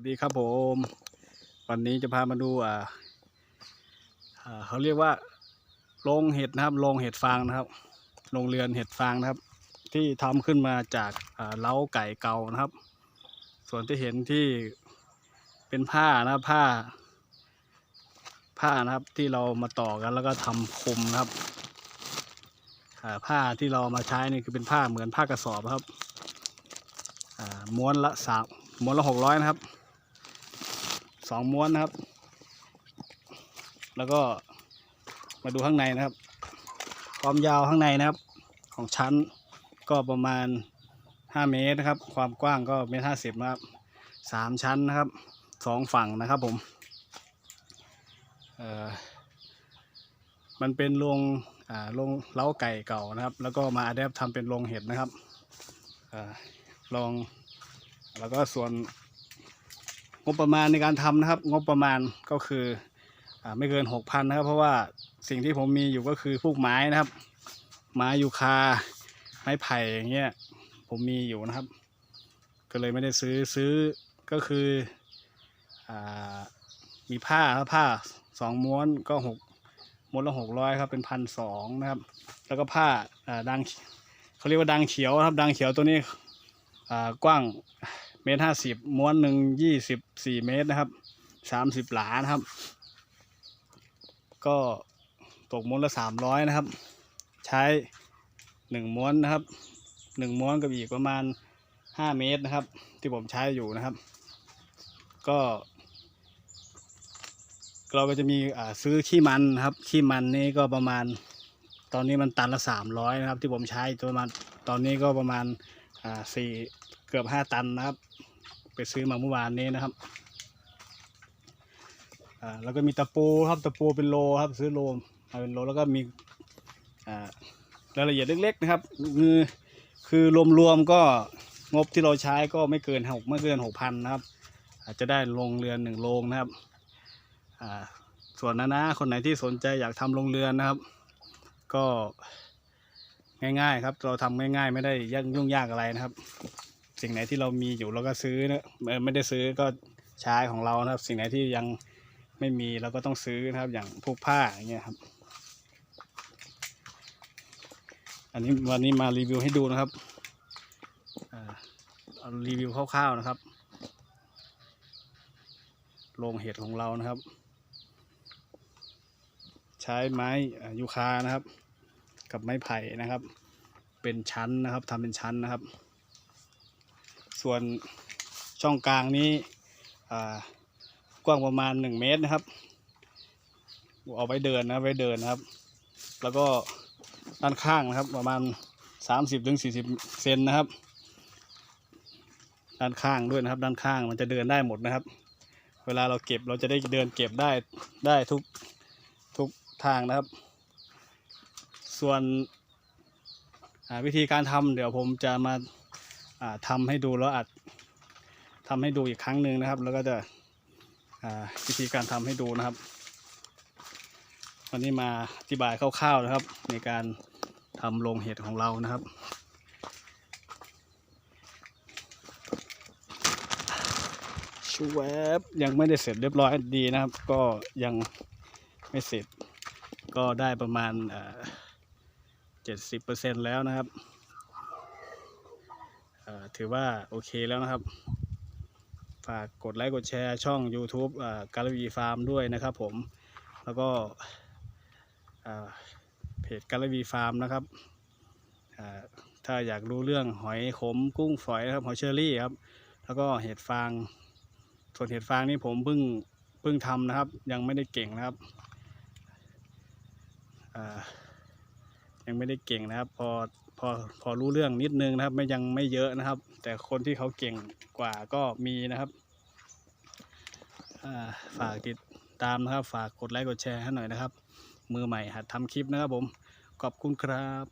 วัสดีครับผม วันนี้จะพามาดูอ่าเขาเรียกว่าโรงเห็ดนะครับโรงเห็ดฟางนะครับโรงเรือนเห็ดฟางนะครับ ที่ทำขึ้นมาจากเล้าไก่เก่านะครับ ส่วนที่เห็นที่เป็นผ้านะผ้า ผ้านะครับที่เรามาต่อกันแล้วก็ทำคลุมนะครับผ้าที่เรามาใช้นี่คือเป็นผ้าเหมือนผ้ากระสอบครับม้วนละสามม้วนละหกร้อยนะครับ สองม้วนนะครับ แล้วก็มาดูข้างในนะครับ ความยาวข้างในนะครับ ของชั้นก็ประมาณ 5 เมตรนะครับ ความกว้างก็เมตรห้าสิบนะครับสามชั้นนะครับสองฝั่งนะครับผมมันเป็นโรงโรงเล้าไก่เก่านะครับ แล้วก็มาอัดแอปทำเป็นโรงเห็ดนะครับอลองแล้วก็ส่วน งบประมาณในการทำนะครับ งบประมาณก็คืออไม่เกินหกพันนะครับ เพราะว่าสิ่งที่ผมมีอยู่ก็คือพวกไม้นะครับ ไม้ยูคา ไม้ไผ่อย่างเงี้ยผมมีอยู่นะครับ ก็เลยไม่ได้ซื้อซื้อก็คืออมีผ้าครับผ้าสองม้วนก็หกม้วนละหกร้อยครับเป็นพันสองนะครับ แล้วก็ผ้าดังเขาเรียกว่าดังเขียวครับ ดังเขียวตัวนี้กว้าง มตรห้าสิบม้วนหนึ่งยี่สิบสี่เมตรนะครับสามสิบหลานะครับ ก็ตกม้วนละสามร้อยนะครับ ใช้หนึ่งม้วนนะครับหนึ่งม้วนกับอีกประมาณห้าเมตรนะครับ ที่ผมใช้อยู่นะครับ ก็ เราก็จะมีซื้อขี้มันนะครับขี้มันนี่ก็ประมาณ ตอนนี้มันตันละสามร้อยนะครับ ที่ผมใช้ตัวมันตอนนี้ก็ประมาณ อ่าสี่เกือบห้าตันนะครับ ไปซื้อมาเมื่อวานนี้นะครับอ่าแล้วก็มีตะปูครับตะปูเป็นโลครับ ซื้อโลมาเป็นโลแล้วก็มีอ่ารายละเอียดเล็กๆนะครับคือคือรวมๆก็งบที่เราใช้ก็ไม่เกินหกไม่เกินหกพันนะครับ อาจจะได้โรงเรือนหนึ่งโรงนะครับอ่าส่วนนะนะคนไหนที่สนใจอยากทำโรงเรือนนะครับ ก็ ง่ายๆครับ เราทำง่ายๆ ไม่ได้ยากยุ่งยากอะไรนะครับ สิ่งไหนที่เรามีอยู่เราก็ซื้อนะเอ่อไม่ได้ซื้อก็ใช้ของเรานะครับ สิ่งไหนที่ยังไม่มีเราก็ต้องซื้อนะครับ อย่างพวกผ้าอย่างเงี้ยครับ อันนี้วันนี้มารีวิวให้ดูนะครับเอารีวิวคร่าวๆนะครับโรงเห็ดของเรานะครับ ใช้ไม้ยูคานะครับ กับไม้ไผ่นะครับ เป็นชั้นนะครับทำเป็นชั้นนะครับ ส่วนช่องกลางนี้กว้างประมาณหนึ่งเมตรนะครับ เอาไว้เดินนะไว้เดินนะครับ แล้วก็ด้านข้างนะครับประมาณสามสิบถึงสี่สิบเซนนะครับ ด้านข้างด้วยนะครับ ด้านข้างมันจะเดินได้หมดนะครับ เวลาเราเก็บเราจะได้เดินเก็บได้ได้ทุกทุกทางนะครับ ส่วนอ่าวิธีการทำเดี๋ยวผมจะมาอ่าทำให้ดูแล้วอัดทำให้ดูอีกครั้งหนึ่งนะครับ แล้วก็จะอ่าวิธีการทำให้ดูนะครับวันนี้มาอธิบายคร่าวๆนะครับ ในการทำโรงเห็ดของเรานะครับชูแวบยังไม่ได้เสร็จเรียบร้อยดีนะครับ ก็ยังไม่เสร็จก็ได้ประมาณ เจ็ดสิบเปอร์เซ็นแล้วนะครับถือว่าโอเคแล้วนะครับ ฝากกดไลค์กดแชร์ช่อง YouTube กาลวีฟาร์มด้วยนะครับผม แล้วก็เพจกาลวีฟาร์มนะครับ ถ้าอยากรู้เรื่องหอยขมกุ้งฝอยนะครับหอยเชอรี่ครับ แล้วก็เห็ดฟาง ส่วนเห็ดฟางนี่ผมเพิ่งเพิ่งทำนะครับ ยังไม่ได้เก่งนะครับ ยังไม่ได้เก่งนะครับ พอพอพอรู้เรื่องนิดนึงนะครับ ไม่ยังไม่เยอะนะครับ แต่คนที่เขาเก่งกว่าก็มีนะครับฝากติดตามนะครับ ฝากกดไลค์กดแชร์ให้หน่อยนะครับ มือใหม่หัดทำคลิปนะครับผมขอบคุณครับ